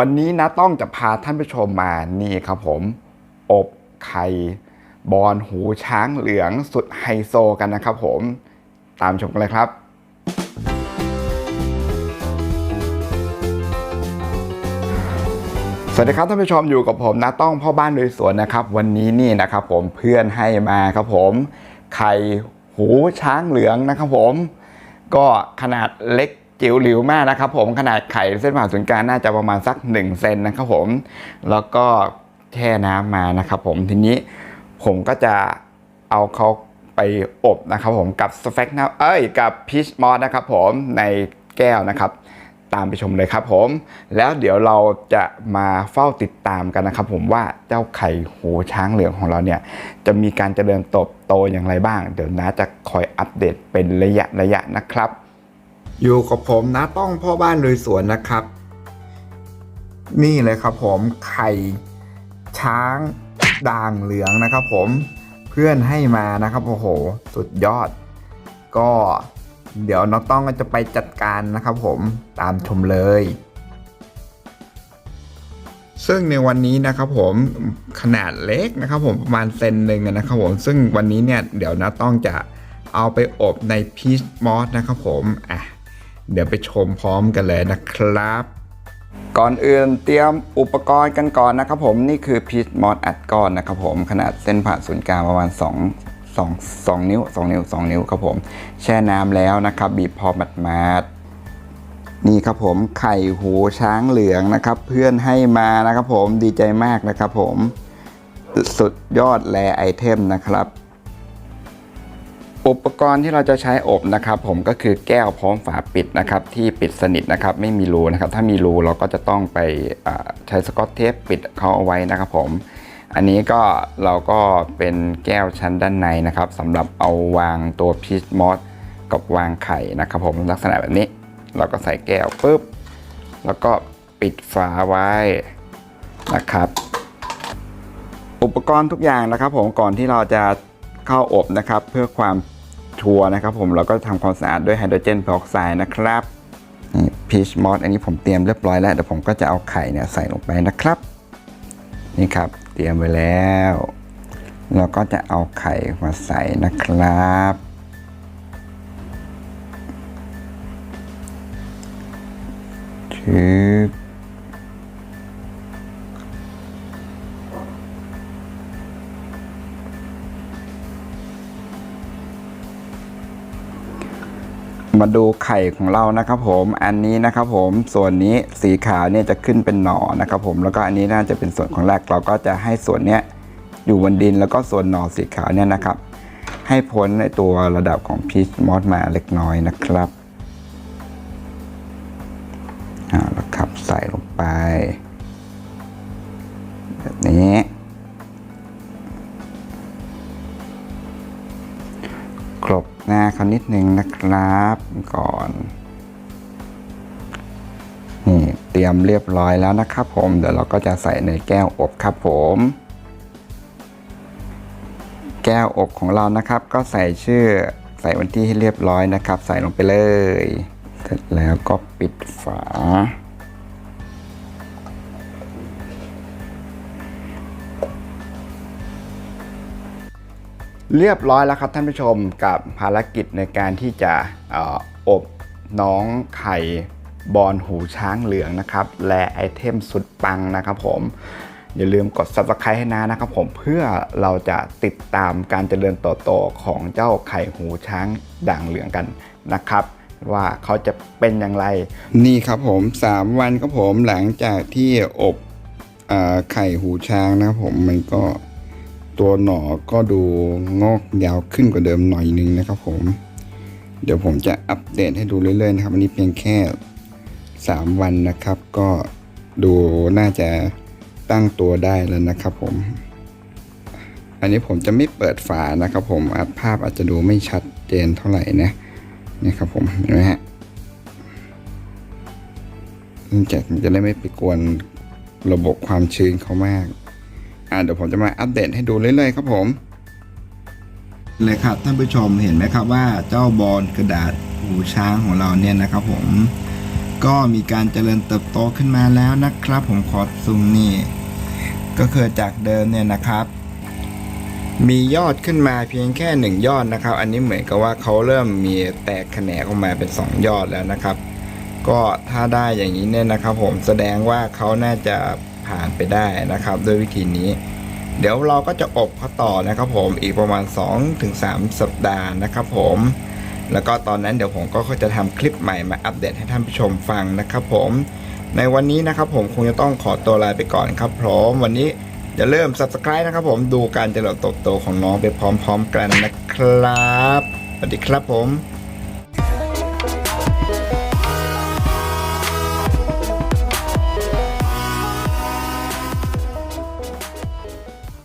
วันนี้นะต้องจะพาท่านผู้ชมมานี่ครับผม อบไข่บอลหูช้างเหลืองสุดไฮโซกันนะครับผม ตามชมกันเลยครับสวัสดีครับท่านผู้ชมอยู่กับผมนะต้องพ่อบ้านโดยสวนนะครับ วันนี้นี่นะครับผมเพื่อนให้มาครับผม ไข่หูช้างเหลืองนะครับผม ก็ขนาดเล็ก จิ๋วหลิวมากนะครับผมขนาดไข่เส้นผ่าศูนย์กลางน่าจะประมาณสัก 1 เซนนะครับผมแล้วก็แช่น้ำมานะครับผมทีนี้ผมก็จะเอาเขาไปอบนะครับผมกับสเฟกนะเอ้ยกับพีชมอสนะครับผมในแก้วนะครับ ตามไปชมเลยครับผม แล้วเดี๋ยวเราจะมาเฝ้าติดตามกันนะครับผมว่าเจ้าไข่หูช้างเหลืองของเราเนี่ย จะมีการเจริญเติบโตอย่างไรบ้าง เดี๋ยวน้าจะคอยอัปเดตเป็นระยะระยะนะครับ อยู่กับผมนะต้องพ่อบ้านลุยสวนนะครับ นี่เลยครับผมไข่ช้างด่างเหลืองนะครับ ผมเพื่อนให้มานะครับโอ้โห สุดยอด ก็เดี๋ยวน้องต้องก็จะไปจัดการนะครับ ผมตามชมเลย ซึ่งในวันนี้นะครับ ผมขนาดเล็กนะครับ ผมประมาณเซนหนึ่งนะครับผมซึ่งวันนี้เนี่ยเดี๋ยวนะต้องจะเอาไปอบในพีชมอสนะครับผม อะ เดี๋ยวไปชมพร้อมกันเลยนะครับ ก่อนอื่นเตรียมอุปกรณ์กันก่อนนะครับผมนี่คือพีชมอสอัดก้อนนะครับผมขนาดเส้นผ่าศูนย์กลางประมาณ 2 2 2 นิ้ว 2 นิ้ว 2 นิ้วครับผม แช่น้ำแล้วนะครับ บีบพอมัดมาดๆนี่ครับผมไข่หูช้างเหลืองนะครับ เพื่อนให้มานะครับผมดีใจมากนะครับผม สุดยอดแลไอเทมนะครับ อุปกรณ์ที่เราจะใช้อบนะครับผมก็คือแก้วพร้อมฝาปิดนะครับที่ปิดสนิทนะครับไม่มีรูนะครับถ้ามีรูเราก็จะต้องไปใช้สกอตเทปปิดเขาเอาไว้นะครับผมอันนี้ก็เราก็เป็นแก้วชั้นด้านในนะครับสำหรับเอาวางตัวพีชมอสกับวางไข่นะครับผมลักษณะแบบนี้ เราก็ใส่แก้วปุ๊บแล้วก็ปิดฝาไว้นะครับอุปกรณ์ทุกอย่างนะครับผมก่อนที่เราจะเข้าอบนะครับเพื่อความ ชัวร์นะครับผมเราก็ทำความสะอาดด้วยไฮโดรเจนเพอร์ออกไซด์นะครับนี่พีชมอสอันนี้ผมเตรียมเรียบร้อยแล้วเดี๋ยวผมก็จะเอาไข่เนี่ยใส่ลงไปนะครับ นี่ครับ เตรียมไว้แล้วเราก็จะเอาไข่มาใส่นะครับชืบ มาดูไข่ของเรานะครับผมอันนี้นะครับผมส่วนนี้สีขาวเนี่ยจะขึ้นเป็นหน่อนะครับผมแล้วก็อันนี้น่าจะเป็นส่วนของแรกเราก็จะให้ส่วนเนี้ยอยู่บนดินแล้วก็ส่วนหน่อสีขาวเนี่ยนะครับ ให้พ้นในตัวระดับของพีชมอสมาเล็กน้อยนะครับ เขานิดนึงนะครับก่อนนี่เตรียมเรียบร้อยแล้วนะครับผมเดี๋ยวเราก็จะใส่ในแก้วอบครับผม แก้วอบของเรานะครับ ก็ใส่ชื่อใส่วันที่ให้เรียบร้อยนะครับ ใส่ลงไปเลย เสร็จแล้วก็ปิดฝา เรียบร้อยแล้วครับท่านผู้ชมกับภารกิจในการที่จะอบน้องไข่บอลหูช้างเหลืองนะครับ และไอเทมสุดปังนะครับผม อย่าลืมกด subscribe ให้นะนะครับผมเพื่อเราจะติดตามการเจริญเติบโตของเจ้าไข่หูช้างด่างเหลืองกันนะครับ ว่าเขาจะเป็นอย่างไร นี่ครับผม 3 วันครับผมหลังจากที่อบอไข่หูช้างนะครับผมมันก็ ตัวหน่อก็ดูงอกยาวขึ้นกว่าเดิมหน่อยนึงนะครับผม เดี๋ยวผมจะอัปเดตให้ดูเรื่อยๆนะครับ อันนี้เพียงแค่ 3 วันนะครับ ก็ดูน่าจะตั้งตัวได้แล้วนะครับผม อันนี้ผมจะไม่เปิดฝานะครับ ผมอาจภาพอาจจะดูไม่ชัดเจนเท่าไหร่นะนี่ครับผมเห็นไหมฮะเนื่องจากจะได้ไม่ไปกวนระบบความชื้นเขามาก อ่าเดี๋ยวผมจะมาอัปเดตให้ดูเรื่อยๆครับผมเลยครับท่านผู้ชมเห็นไหมครับว่าเจ้าบอลกระดาษหูช้างของเราเนี่ยนะครับผมก็มีการเจริญเติบโตขึ้นมาแล้วนะครับ ผมขอซูมนี่ ก็คือจากเดิมเนี่ยนะครับ มียอดขึ้นมาเพียงแค่หนึ่งยอดนะครับ อันนี้เหมือนกับว่าเขาเริ่มมีแตกแขนงออกมาเป็นสองยอดแล้วนะครับ ก็ถ้าได้อย่างนี้เนี่ยนะครับ ผมแสดงว่าเขาน่าจะ ผ่านไปได้นะครับ ด้วยวิธีนี้ เดี๋ยวเราก็จะอบเขาต่อนะครับผมอีกประมาณ 2-3 สัปดาห์นะครับผมแล้วก็ตอนนั้นเดี๋ยวผมก็จะทำคลิปใหม่มาอัปเดตให้ท่านผู้ชมฟังนะครับผมในวันนี้นะครับผมคงจะต้องขอตัวลาไปก่อนครับพร้อมวันนี้อย่าเริ่ม subscribe นะครับผมดูการเจริญเติบโตของน้องไปพร้อม ๆ กันนะครับ สวัสดีครับผม